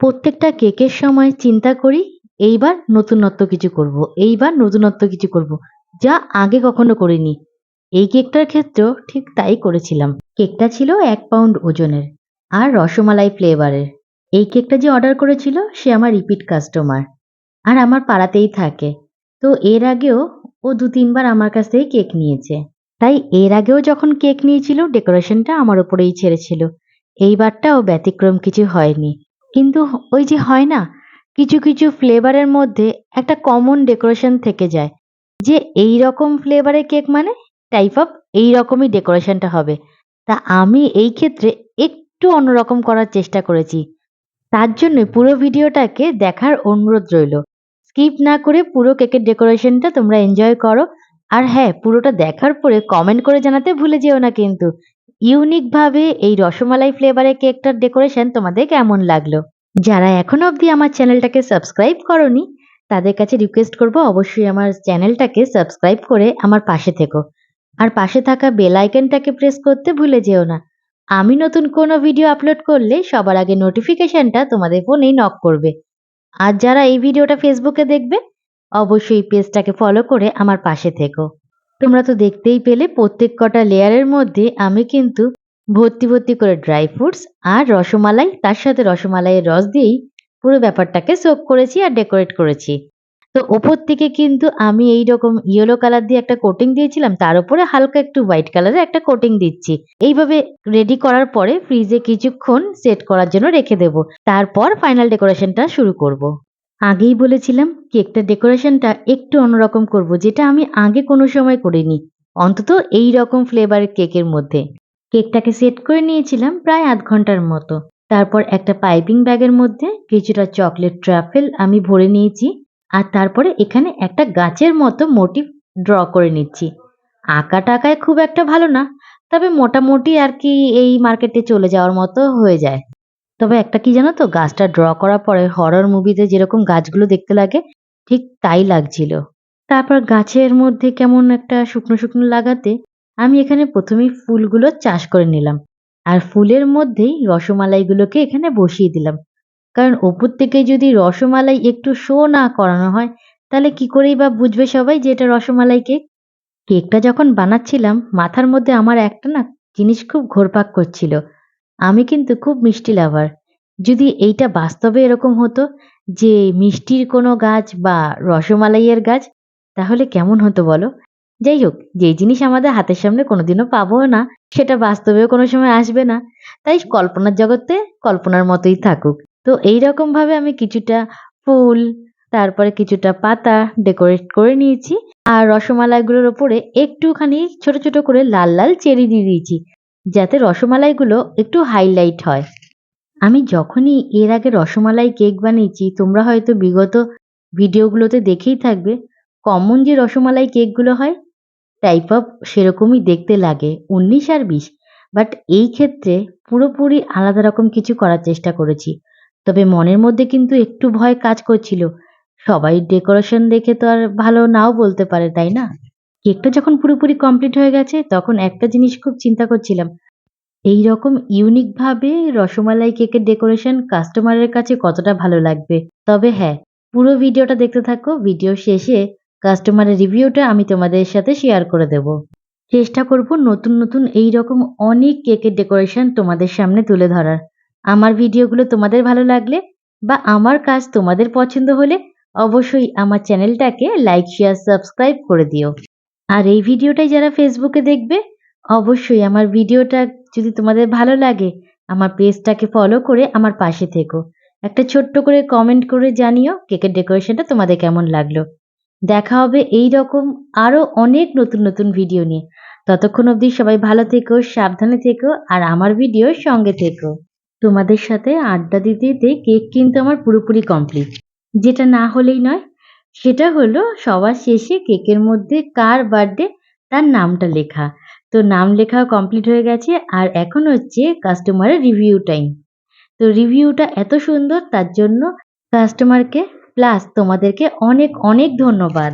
প্রত্যেকটা কেকের সময় চিন্তা করি, এইবার নতুনত্ব কিছু করব। এইবার নতুনত্ব কিছু করব। যা আগে কখনো করিনি। এই কেকটার ক্ষেত্রেও ঠিক তাই করেছিলাম। কেকটা ছিল এক পাউন্ড ওজনের আর রসমালাই ফ্লেভারের। এই কেকটা যে অর্ডার করেছিল, সে আমার রিপিট কাস্টমার আর আমার পাড়াতেই থাকে তো এর আগেও ও দু তিনবার আমার কাছ থেকে কেক নিয়েছে তাই এর আগেও যখন কেক নিয়েছিল, ডেকোরেশনটা আমার ওপরেই ছেড়েছিল এইবারটাও ব্যতিক্রম কিছু হয়নি কিন্তু ওই যে হয় না, কিছু কিছু ফ্লেভারের মধ্যে একটা কমন ডেকোরেশন থেকে যায়। যে এই রকম ফ্লেভারের কেক মানে টাইপ অফ এই রকমই ডেকোরেশনটা হবে। তা আমি এই ক্ষেত্রে একটু অন্যরকম করার চেষ্টা করেছি। তার জন্য পুরো ভিডিওটাকে দেখার অনুরোধ রইল। স্কিপ না করে পুরো কেকের ডেকোরেশনটা তোমরা এনজয় করো। আর হ্যাঁ পুরোটা দেখার পরে কমেন্ট করে জানাতে ভুলে যেও না কিন্তু। ইউনিকভাবে এই রসমালাই ফ্লেভারের কেকটার ডেকোরেশন তোমাদের কেমন লাগল? যারা এখনও অবধি আমার চ্যানেলটাকে সাবস্ক্রাইব করনি, তাদের কাছে রিকোয়েস্ট করব অবশ্যই আমার চ্যানেলটাকে সাবস্ক্রাইব করে আমার পাশে থেকো। আর পাশে থাকা বেল আইকনটাকে প্রেস করতে ভুলে যেও না। আমি নতুন কোনো ভিডিও আপলোড করলে সবার আগে নোটিফিকেশনটা তোমাদের ফোনেই নক করবে। আর যারা এই ভিডিওটা ফেসবুকে দেখবে, অবশ্যই পেজটাকে ফলো করে আমার পাশে থেকো। তোমরা তো দেখতেই পেলে প্রত্যেক কটা লেয়ারের মধ্যে আমি কিন্তু ভর্তি ভর্তি করে ড্রাই ফ্রুটস আর রসমালাই, তার সাথে রসমালাইয়ের রস দিয়েই পুরো ব্যাপারটাকে সোক করেছি আর ডেকোরেট করেছি। তো ওপর থেকে কিন্তু আমি এই রকম ইয়েলো কালার দিয়ে একটা কোটিং দিয়েছিলাম, তার উপরে হালকা একটু হোয়াইট কালারের একটা কোটিং দিচ্ছি। এইভাবে রেডি করার পরে ফ্রিজে কিছুক্ষণ সেট করার জন্য রেখে দেব। তারপর ফাইনাল ডেকোরেশনটা শুরু করব। আগেই বলেছিলাম কেকটা ডেকোরেশনটা একটু অন্যরকম করব, যেটা আমি আগে কোনো সময় করিনি। অন্তত এই রকম ফ্লেভারের কেকের মধ্যে। কেকটাকে সেট করে নিয়েছিলাম প্রায় আধ ঘণ্টার মতো। তারপর একটা পাইপিং ব্যাগের মধ্যে কিছুটা চকলেট ট্রাফেল আমি ভরে নিয়েছি, আর তারপরে এখানে একটা গাছের মতো মোটিভ ড্র করে নিচ্ছি। আঁকা টাকায় খুব একটা ভালো না, তবে মোটামুটি আর কি এই মার্কেটে চলে যাওয়ার মতো হয়ে যায়। তবে একটা কি জানো তো, গাছটা ড্র করার পরে হরর মুভিতে যেরকম গাছগুলো দেখতে লাগে, ঠিক তাই লাগছিল। তারপর গাছের মধ্যে কেমন একটা শুকনো শুকনো লাগাতে আমি এখানে প্রথমেই ফুলগুলো চাষ করে নিলাম। আর ফুলের মধ্যেই রসমালাইগুলোকে এখানে বসিয়ে দিলাম। কারণ ওপর থেকে যদি রসমালাই একটু শো না করানো হয়, তাহলে কি করেই বা বুঝবে সবাই যে এটা রসমালাই কেক? কেকটা যখন বানাচ্ছিলাম, মাথার মধ্যে আমার একটা না জিনিস খুব ঘোরপাক করছিল। আমি কিন্তু খুব মিষ্টি লাভার যদি এইটা বাস্তবে এরকম হতো যে মিষ্টির কোনো গাছ বা রসমালাইয়ের গাছ, তাহলে কেমন হতো বলো? যাই হোক যে জিনিস আমাদের হাতের সামনে কোনোদিনও পাবো না, সেটা বাস্তবেও কোনো সময় আসবে না। তাই কল্পনার জগতে কল্পনার মতোই থাকুক। তো এই রকম ভাবে আমি কিছুটা ফুল, তারপরে কিছুটা পাতা ডেকোরেট করে নিয়েছি। আর রসমালাইগুলোর ওপরে একটুখানি ছোট ছোট করে লাল লাল চেরি দিয়ে দিয়েছি। যাতে রসমালাইগুলো একটু হাইলাইট হয়। আমি যখনই এর আগে রসমালাই কেক বানিয়েছি, তোমরা হয়তো বিগত ভিডিওগুলোতে দেখেই থাকবে কমন যে রসমালাই কেকগুলো হয় টাইপ অফ সেরকমই দেখতে লাগে, উনিশ আর বিশ। বাট এই ক্ষেত্রে পুরোপুরি আলাদা রকম কিছু করার চেষ্টা করেছি। তবে মনের মধ্যে কিন্তু একটু ভয় কাজ করছিল। সবাই ডেকোরেশন দেখে তো আর ভালো নাও বলতে পারে, তাই না? কেকটা যখন পুরোপুরি কমপ্লিট হয়ে গেছে, তখন একটা জিনিস খুব চিন্তা করছিলাম। এই রকম ইউনিকভাবে রসমালাই কেকের ডেকোরেশন কাস্টমারের কাছে কতটা ভালো লাগবে? তবে হ্যাঁ পুরো ভিডিওটা দেখতে থাকো। ভিডিও শেষে কাস্টমারের রিভিউটা আমি তোমাদের সাথে শেয়ার করে দেব। চেষ্টা করব নতুন নতুন এই রকম অনেক কেকের ডেকোরেশন তোমাদের সামনে তুলে ধরার। আমার ভিডিওগুলো তোমাদের ভালো লাগলে বা আমার কাজ তোমাদের পছন্দ হলে অবশ্যই আমার চ্যানেলটাকে লাইক শেয়ার সাবস্ক্রাইব করে দিও। আর এই ভিডিওটাই যারা ফেসবুকে দেখবে, অবশ্যই আমার ভিডিওটা যদি তোমাদের ভালো লাগে, আমার পেজটাকে ফলো করে আমার পাশে থেকো। একটা ছোট্ট করে কমেন্ট করে জানিও কেকের ডেকোরেশনটা তোমাদের কেমন লাগল। দেখা হবে এই রকম আরও অনেক নতুন নতুন ভিডিও নিয়ে। ততক্ষণ অবধি সবাই ভালো থেকো, সাবধানে থেকো, আর আমার ভিডিওর সঙ্গে থেকো। তোমাদের সাথে আড্ডা দিতে দিতে কেক কিন্তু আমার পুরোপুরি কমপ্লিট যেটা না হলেই নয় সেটা হলো সবার শেষে কেকের মধ্যে কার বার্থডে, তার নামটা লেখা। তো নাম লেখা কমপ্লিট হয়ে গেছে আর এখন হচ্ছে কাস্টমারের রিভিউ টাইম তো রিভিউটা এত সুন্দর, তার জন্য কাস্টমারকে প্লাস তোমাদেরকে অনেক অনেক ধন্যবাদ।